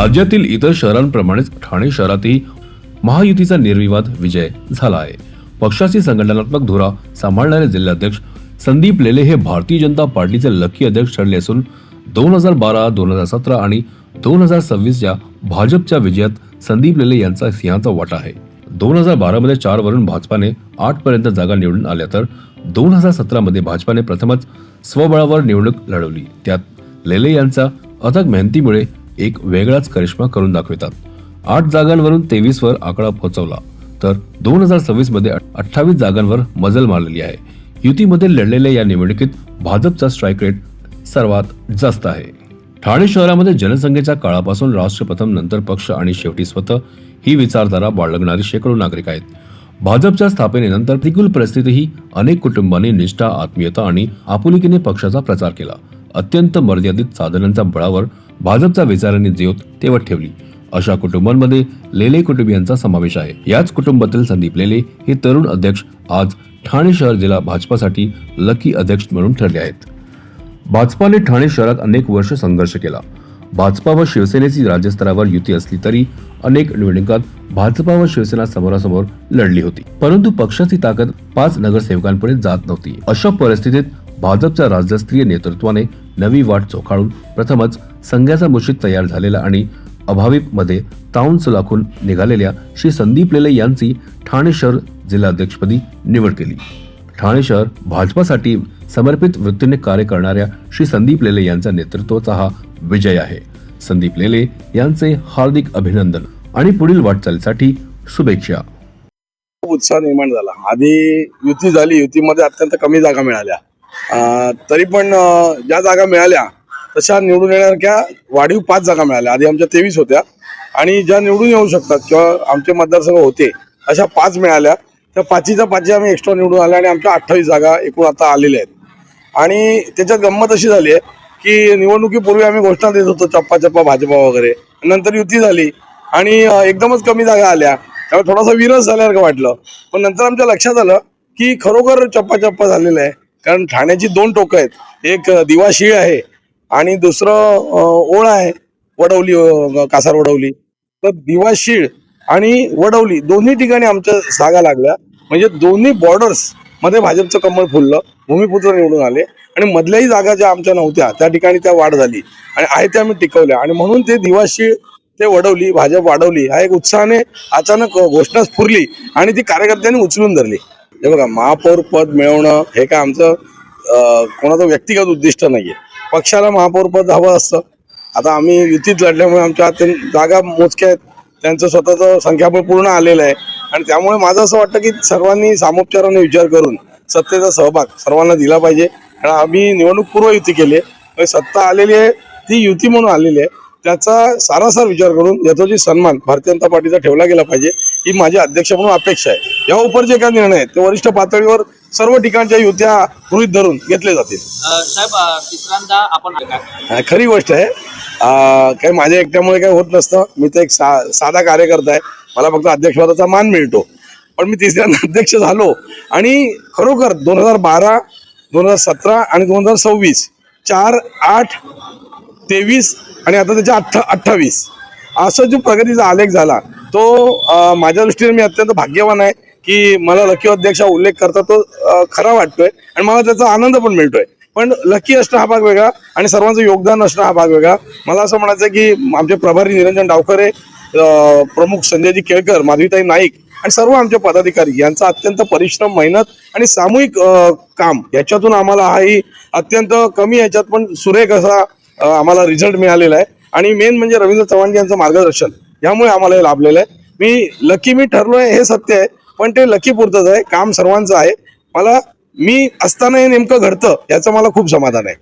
राज्यातील इतर शहरांप्रमाणेच ठाणे शहरातही महायुतीचा निर्विवाद विजय झाला आहे. पक्षाची संघटनात्मक धुरा सांभाळणारे जिल्हाध्यक्ष संदीप लेले हे भारतीय जनता पार्टीचे लकी अध्यक्ष ठरले असून दोन हजार बारा दोन हजार सतरा आणि दोन हजार सव्वीसच्या भाजपच्या विजयात संदीप लेले यांचा सिंहाचा वाटा आहे. दोन हजार बारामध्ये चार वरून भाजपाने आठपर्यंत जागा निवडून आल्या तर दोन हजार सतरामध्ये भाजपाने प्रथमच स्वबळावर निवडणूक लढवली. त्यात लेले यांचा अथक मेहनतीमुळे एक वेगळाच करिश्मा करून दाखवितात. आठ जागांवरून तेवीस वर आकडा पोहोचवला तर दोन हजार सव्वीसमध्ये अठ्ठावीस जागांवर मजल मारलेली आहे. युतीमध्ये लढलेल्या या निवडणुकीत भाजपचा स्ट्राईक रेट सर्वात जास्त आहे. ठाणे शहरामध्ये जनसंख्येच्या काळापासून राष्ट्रप्रथम नंतर पक्ष आणि शेवटी स्वतः ही विचारधारा बाळगणारी शेकडो नागरिक आहेत. भाजपच्या स्थापनेनंतर प्रतिकूल परिस्थितीही अनेक कुटुंबांनी निष्ठा आत्मीयता आणि आपुलकीने पक्षाचा प्रचार केला. अत्यंत मर्यादित साधनांच्या बळावर भाजपच्या विचारांनी ज्योत तेवत ठेवली. अशा कुटुंबांमध्ये लेले कुटुंबियांचा समावेश आहे. याच कुटुंबातील संदीप लेले हे तरुण अध्यक्ष आज ठाणे शहर जिल्हा भाजपासाठी लकी अध्यक्ष म्हणून ठरले आहेत. भाजपाने ठाणे शहरात अनेक वर्ष संघर्ष केला. भाजपा व शिवसेनेची राज्यस्तरावर युती असली तरी अनेक निवडणुकात भाजपा व शिवसेना समोरासमोर लढली होती. परंतु पक्षाची ताकद पाच नगरसेवकांपुढे जात नव्हती. अशा परिस्थितीत भाजपच्या राज्यस्तरीय नेतृत्वाने नवी वाट चोखाळून प्रथमच संघ्याचा मुशीत तयार झालेला आणि अभाविपमध्ये ताऊन सुलाखून निघालेल्या श्री संदीप लेले यांची ठाणे शहर जिल्हाध्यक्षपदी निवड केली. ठाणे शहर भाजपासाठी समर्पित वृत्तीने कार्य करणाऱ्या श्री संदीप लेले यांच्या नेतृत्वाचा हा विजय आहे. संदीप लेले यांचे हार्दिक अभिनंदन आणि पुढील वाटचालीसाठी शुभेच्छा. खूप उत्साह निर्माण झाला. आधी युती झाली युतीमध्ये अत्यंत कमी जागा मिळाल्या. तरी पण ज्या जागा मिळाल्या तशा निवडून येण्यासारख्या वाढीव पाच जागा मिळाल्या. आधी आमच्या तेवीस होत्या. आणि ज्या निवडून येऊ शकतात किंवा आमचे मतदारसंघ होते अशा पाच मिळाल्या. त्या पाचीच्या पाचही आम्ही एक्स्ट्रा निवडून आल्या आणि आमच्या अठ्ठावीस जागा एकूण आता आलेल्या आहेत. आणि त्याच्यात गंमत अशी झाली आहे की निवडणुकीपूर्वी आम्ही घोषणा देत होतो चप्पा चप्पा भाजपा वगैरे. नंतर युती झाली. आणि एकदमच कमी जागा आल्या. त्यामुळे थोडासा विरस झाल्यासारखं वाटलं. पण नंतर आमच्या लक्षात आलं की खरोखर चप्पा चप्पा झालेलं आहे. कारण ठाण्याची दोन टोकं आहेत. एक अं, दिवाशीळ आहे आणि दुसरं ओळ आहे वडवली कासार वडवली. तर दिवाशीळ आणि वडवली दोन्ही ठिकाणी आमच्या जागा लागल्या. म्हणजे दोन्ही बॉर्डर्समध्ये भाजपचं कमळ फुललं भूमिपुत्र निवडून आले आणि मधल्याही जागा ज्या आमच्या नव्हत्या त्या ठिकाणी त्या वाढ झाली आणि आहे त्या आम्ही टिकवल्या. आणि म्हणून ते दिवाशीळ ते वडवली भाजप वाढवली हा एक उत्साहाने अचानक घोषणा स्फुरली आणि ती कार्यकर्त्यांनी उचलून धरली. हे बघा महापौर पद मिळवणं हे काय आमचं कोणाचं व्यक्तिगत उद्दिष्ट नाहीये. पक्षाला महापौर पद हवं असतं. आता आम्ही युतीत लढल्यामुळे आमच्या हाती जागा मोजक्या आहेत. त्यांचं स्वतःचं संख्याबळ पूर्ण आलेलं आहे. आणि त्यामुळे माझं असं वाटतं की सर्वांनी सामोपचाराने विचार करून सत्तेचा सहभाग सर्वांना दिला पाहिजे. कारण आम्ही निवडणूक पूर्व युती केली आहे. म्हणजे सत्ता आलेली आहे ती युती म्हणून आलेली आहे. त्याचा सारासार विचार करून यथोचित सन्मान भारतीय जनता पार्टीचा ठेवला गेला पाहिजे ही माझी अध्यक्ष म्हणून अपेक्षा आहे. या उपर जे काही निर्णय आहेत ते वरिष्ठ पातळीवर सर्व ठिकाणच्या युत्या गृहीत धरून घेतले जातील. अ, साहेब अ, तिसऱ्यांदा आपण हा, खरी गोष्ट आहे. अं, काही माझ्या एकट्यामुळे काही होत नसतं. मी तर एक सा साधा कार्यकर्ता आहे. मला फक्त अध्यक्षपदाचा मान मिळतो. पण मी तिसऱ्यांदा अध्यक्ष झालो आणि खरोखर दोन हजार बारा दोन हजार सतरा आणि दोन हजार सव्वीस चार आठ तेवीस आणि आता त्याच्या अठ्ठा अठ्ठावीस असा जो प्रगतीचा आलेख झाला तो अं, माझ्या दृष्टीने मी अत्यंत भाग्यवान आहे. की मला लकी अध्यक्ष उल्लेख करता तो खरा वाटतोय आणि मला त्याचा आनंद पण मिळतोय. पण लकी असणं हा भाग वेगळा आणि सर्वांचं योगदान असणं हा भाग वेगळा. मला असं म्हणायचं आहे की आमचे प्रभारी निरंजन डावकरे प्रमुख संजयजी केळकर माधवीताई नाईक आणि सर्व आमचे पदाधिकारी यांचा अत्यंत परिश्रम मेहनत आणि सामूहिक काम याच्यातून आम्हाला हाही अत्यंत कमी याच्यात पण सुरेख असा आम्हाला रिझल्ट मिळालेला आहे. आणि मेन म्हणजे रवींद्र चव्हाण यांचं मार्गदर्शन यामुळे आम्हाला हे लाभलेलं आहे. मी लकी मी ठरलोय हे सत्य आहे. पण ते लकी पुरतच आहे काम सर्वांचं आहे. मला मी असतानाही नेमकं घडतं याचं मला खूप समाधान आहे.